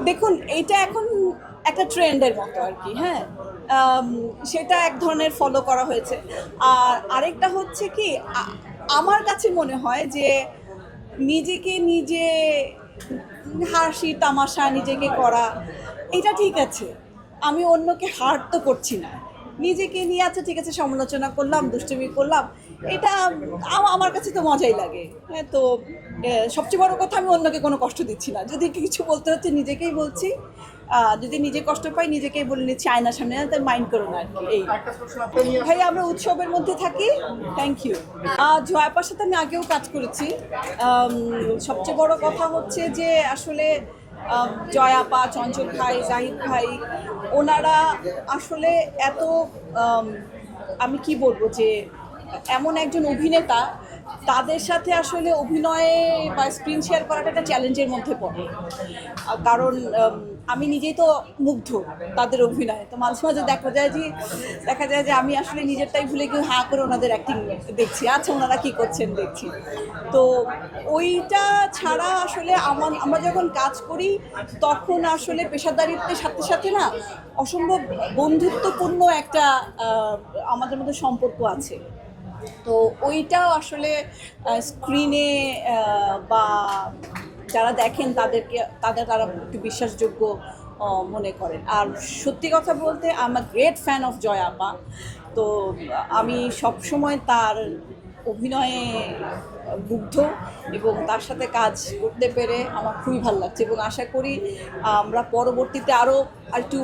দেখুন এটা এখন একটা ট্রেন্ডের মতো আর কি হ্যাঁ? সেটা এক ধরনের ফলো করা হয়েছে। আর আরেকটা হচ্ছে কি আমার কাছে মনে হয় যে নিজেকে নিজে হাসি, তামাশা নিজেকে করা, এটা ঠিক আছে। আমি অন্যকে হার্ট তো করছি না। নিজেকে নিয়ে আচ্ছা ঠিক আছে, সমালোচনা করলাম, দুষ্টুমি করলাম। এটা আমার কাছে তো মজাই লাগে। হ্যাঁ তো সবচেয়ে বড় কথা আমি অন্যকে কোনো কষ্ট দিচ্ছি না। যদি কিছু বলতে হচ্ছে, নিজেকেই বলছি। যদি নিজে কষ্ট পাই, নিজেকেই বলে নিচ্ছি, আয়নার সামনে না তাই মাইন্ড করো না এই। ভাই, আমরা উৎসবের মধ্যে থাকি। থ্যাংক ইউ জয়াপার সাথে আমি আগেও কাজ করেছি। সবচেয়ে বড় কথা হচ্ছে যে, আসলে জয়াপা চঞ্চল ভাই, জাহিদ ভাই, ওনারা আসলে এত আমি কি বলব যে, এমন একজন অভিনেতা তাদের সাথে আসলে অভিনয়ে বা স্ক্রিন শেয়ার করাটা একটা চ্যালেঞ্জের মধ্যে পড়ে। কারণ আমি নিজেই তো মুগ্ধ তাদের অভিনয়। তো মাঝে মাঝে দেখা যায় যে, দেখা যায় যে আমি আসলে নিজেরটাই ভুলে গিয়ে হাঁ করে ওনাদের অ্যাক্টিং দেখছি। আচ্ছা ওনারা কী করছেন দেখছি। তো ওইটা ছাড়া আসলে আমার আমরা যখন কাজ করি, তখন আসলে পেশাদারিত্বের সাথে সাথে না অসম্ভব বন্ধুত্বপূর্ণ একটা আমাদের মধ্যে সম্পর্ক আছে। তো ওইটাও আসলে স্ক্রিনে বা যারা দেখেন তাদেরকে, তাদের তারা একটু বিশ্বাসযোগ্য মনে করেন। আর সত্যি কথা বলতে আমার গ্রেট ফ্যান অফ জয় আপা। তো আমি সবসময় তার অভিনয়ে মুগ্ধ এবং তার সাথে কাজ করতে পেরে আমার খুবই ভালো লাগছে এবং আশা করি আমরা পরবর্তীতে আরও একটু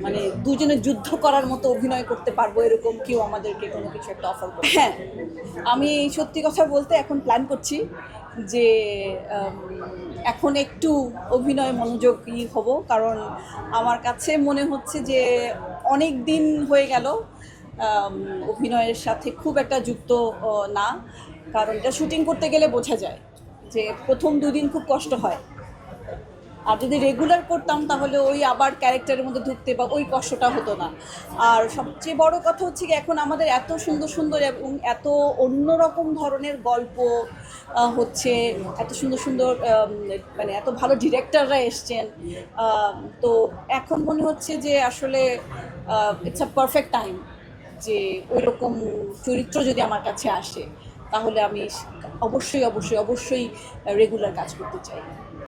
মানে দুজনে যুদ্ধ করার মতো অভিনয় করতে পারব এরকম কেউ আমাদেরকে কোনো কিছু একটা অফার করে হ্যাঁ। আমি সত্যি কথা বলতে এখন প্ল্যান করছি যে এখন একটু অভিনয় মনোযোগী হব কারণ আমার কাছে মনে হচ্ছে যে অনেক দিন হয়ে গেল অভিনয়ের সাথে খুব একটা যুক্ত না। কারণ এটা শুটিং করতে গেলে বোঝা যায় যে প্রথম দুদিন খুব কষ্ট হয়। আর যদি রেগুলার করতাম, তাহলে ওই আবার ক্যারেক্টারের মধ্যে ঢুকতে বা ওই কষ্টটা হতো না। আর সবচেয়ে বড় কথা হচ্ছে কি, এখন আমাদের এত সুন্দর সুন্দর এবং এত অন্যরকম ধরনের গল্প হচ্ছে, এত সুন্দর সুন্দর মানে এত ভালো ডিরেক্টররা এসছেন। তো এখন মনে হচ্ছে যে আসলে ইটস আ পারফেক্ট টাইম যে ওই রকম চরিত্র যদি আমার কাছে আসে, তাহলে আমি অবশ্যই অবশ্যই অবশ্যই রেগুলার কাজ করতে চাই।